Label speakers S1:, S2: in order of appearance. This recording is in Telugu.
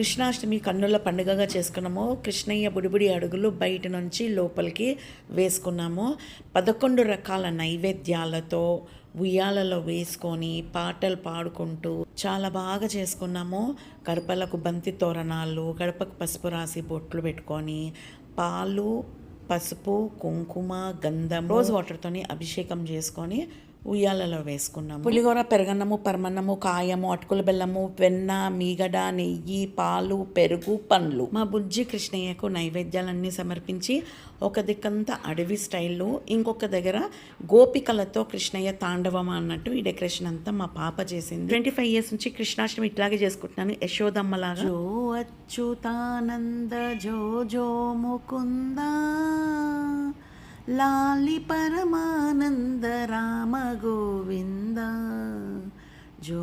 S1: కృష్ణాష్టమి కన్నుల పండుగగా చేసుకున్నాము. కృష్ణయ్య బుడిబుడి అడుగులు బయట నుంచి లోపలికి వేసుకున్నాము. పదకొండు రకాల నైవేద్యాలతో ఉయ్యాలలో వేసుకొని పాటలు పాడుకుంటూ చాలా బాగా చేసుకున్నాము. గడపలకు బంతి తోరణాలు గడపకు పసుపు రాసి బొట్లు పెట్టుకొని పాలు పసుపు కుంకుమ గంధం రోజ్ వాటర్తోని అభిషేకం చేసుకొని ఉయ్యాలలో వేసుకున్నాము. పులిహోర పెరగన్నము పరమన్నము కాయము అటుకుల బెల్లము వెన్న మీగడ నెయ్యి పాలు పెరుగు పండ్లు. మా బుజ్జి కృష్ణయ్యకు నైవేద్యాలన్నీ సమర్పించి ఒక దిక్కంతా అడవి స్టైల్లో ఇంకొక దగ్గర గోపికలతో కృష్ణయ్య తాండవం అన్నట్టు ఈ డెకరేషన్ అంతా మా పాప చేసింది. ట్వంటీ ఫైవ్ ఇయర్స్ నుంచి కృష్ణాష్టమి ఇట్లాగే చేసుకుంటున్నాను. యశోదమ్మలాగా. జో అచ్యుతానంద జో జో ముకుందా లాలి పరమానంద రామ గోవింద జో జో